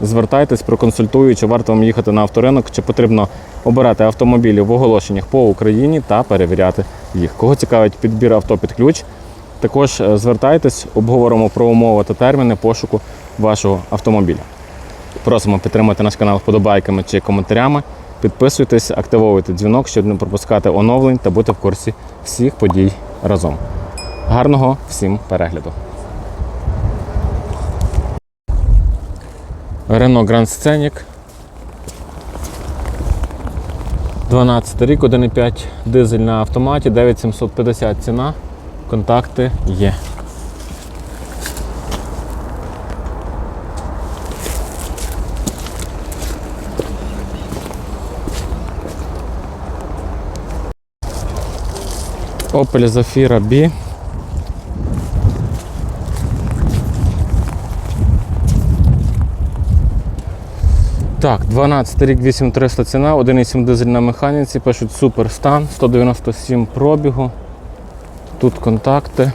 Звертайтесь, проконсультую, чи варто вам їхати на авторинок, чи потрібно обирати автомобілі в оголошеннях по Україні та перевіряти їх. Кого цікавить підбір авто під ключ, також е, звертайтесь, обговоримо про умови та терміни пошуку вашого автомобіля. Просимо підтримати наш канал вподобайками чи коментарями. Підписуйтесь, активовуйте дзвінок, щоб не пропускати оновлень та бути в курсі всіх подій разом. Гарного всім перегляду! Renault Grand Scenic. 12 рік, 1,5 дизель на автоматі, 9750 ціна. Контакти є. Opel Zafira B. Так, 12 рік 8300 ціна, 1,7 дизель на механіці, пишуть супер стан, 197 пробігу. Тут контакти.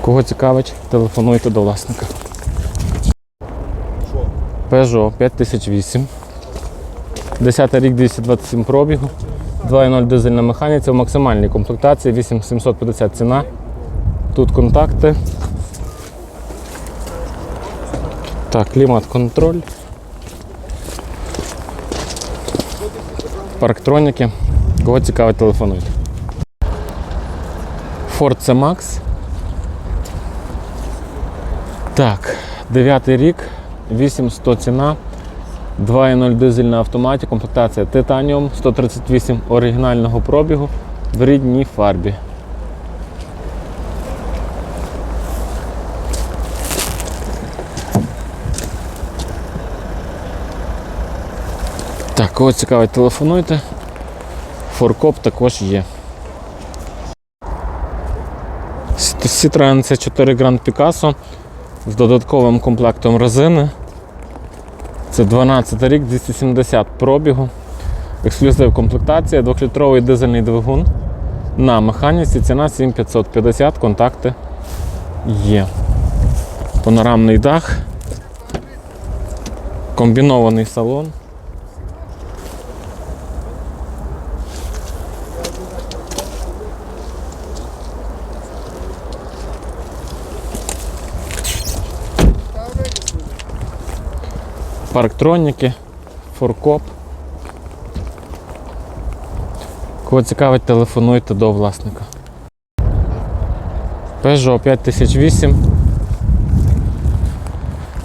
Кого цікавить, телефонуйте до власника. Peugeot 5008. 10 рік 227 пробігу. 2.0 дизель на механіці в максимальній комплектації 8750 ціна. Тут контакти. Так, клімат-контроль. Парктроніки. Кого цікавить, телефонуйте. Ford C-Max. Так, 9 рік, 8100 ціна. 2.0 дизель на автоматі, комплектація Titanium 138 оригінального пробігу в рідній фарбі. Так, кого цікавить, телефонуйте. Форкоп також є. Citroen C4 Grand Picasso з додатковим комплектом резини. Це 12 рік, 270 пробігу. Ексклюзив комплектація, 2-літровий дизельний двигун. На механіці ціна 7550, контакти є. Панорамний дах. Комбінований салон. Парктроніки, форкоп. Кого цікавить, телефонуйте до власника. Peugeot 5008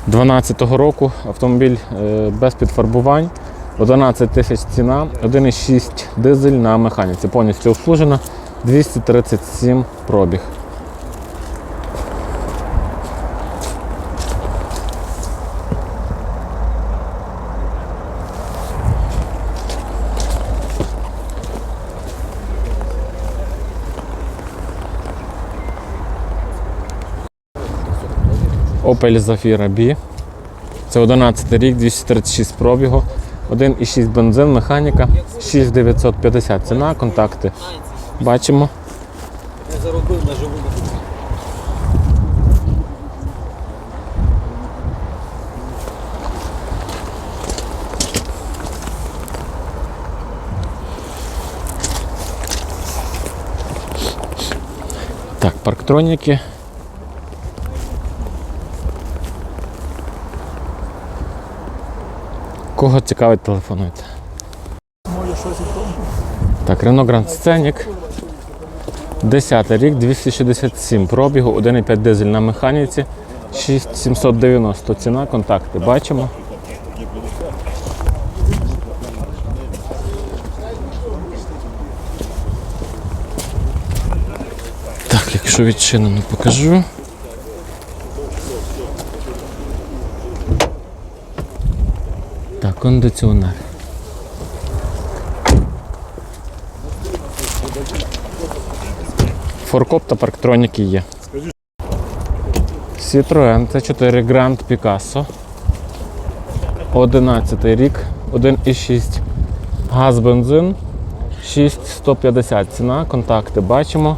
12-го року автомобіль е, без підфарбувань, 11 тисяч ціна, 1,6 дизель на механіці, повністю обслужена, 237 пробіг. Opel Zafira B. Це 11 рік, 236 пробігу, 1,6 бензин, механіка, 6950 ціна, контакти. Бачимо. Я заробив на живу Так, парктроніки. Кого цікавить, телефонуйте. Так, Renault Grand Scenic. 10 рік, 267 пробігу, 1,5 дизель на механіці, 6790 ціна, контакти бачимо. Так, якщо відчинено, покажу. Кондиціонер. Форкоп та парктроніки є. Citroen C4 Grand Picasso. 11 рік, 1,6 газ бензин, 6150 ціна, контакти бачимо.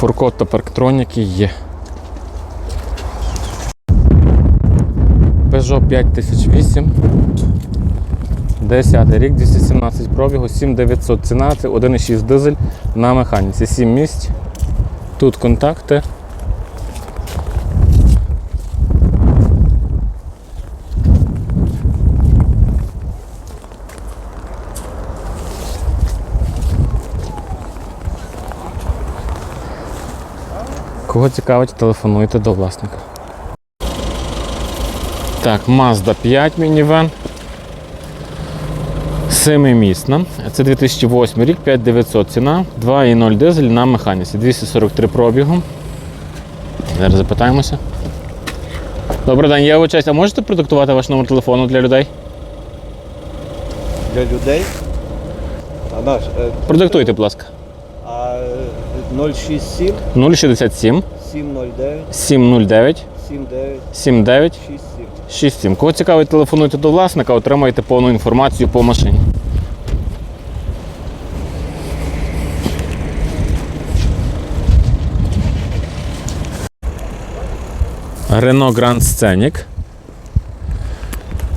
Фуркот та парктроніки є. Peugeot 5008. 10 рік, 217 пробігу, 7900 ціна, це 1,6 дизель на механіці. 7 місць. Тут контакти. Кого цікавить, телефонуйте до власника. Так, Mazda 5 мінівен. Семимісна. Це 2008 рік, 5900 ціна, 2,0 дизель на механіці, 243 пробігу. Зараз запитаємося. Добрий день, я вибачаюсь, а можете продиктувати ваш номер телефону для людей? Для людей. А наш е, Продиктуйте, будь ласка. А, е, 067 067 709 709 79 79 67. 67. Кого цікавить, телефонуйте до власника, отримаєте повну інформацію по машині. Renault Grand Scenic.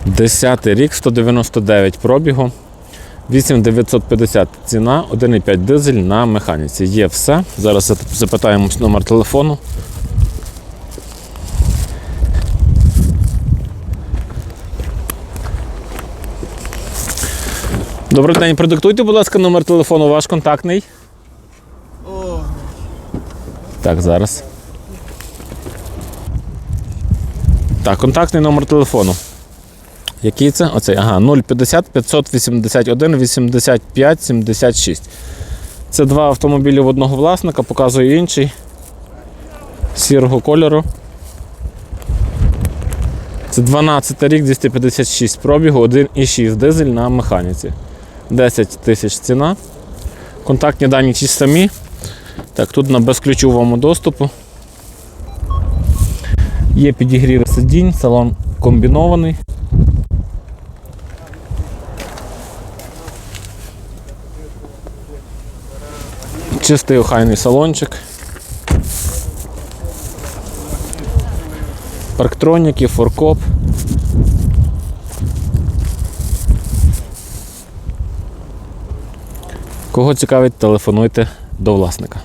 10 рік, 199 пробігу. 8950 ціна, 1,5 дизель на механіці. Є все. Зараз зап- запитаємо номер телефону. Добрий день, продиктуйте, будь ласка, номер телефону ваш контактний. Так, зараз. Так, контактний номер телефону. Який це? Оцей, ага, 050 581 85 76. Це два автомобілі в одного власника, показую інший. Сірого кольору. Це 12 рік, 256 пробігу, 1,6 дизель на механіці. 10 тисяч ціна. Контактні дані ті самі. Так, тут на безключовому доступу. Є підігрів сидінь, салон комбінований. Чистий охайний салончик. Парктроніки, форкоп. Кого цікавить, телефонуйте до власника.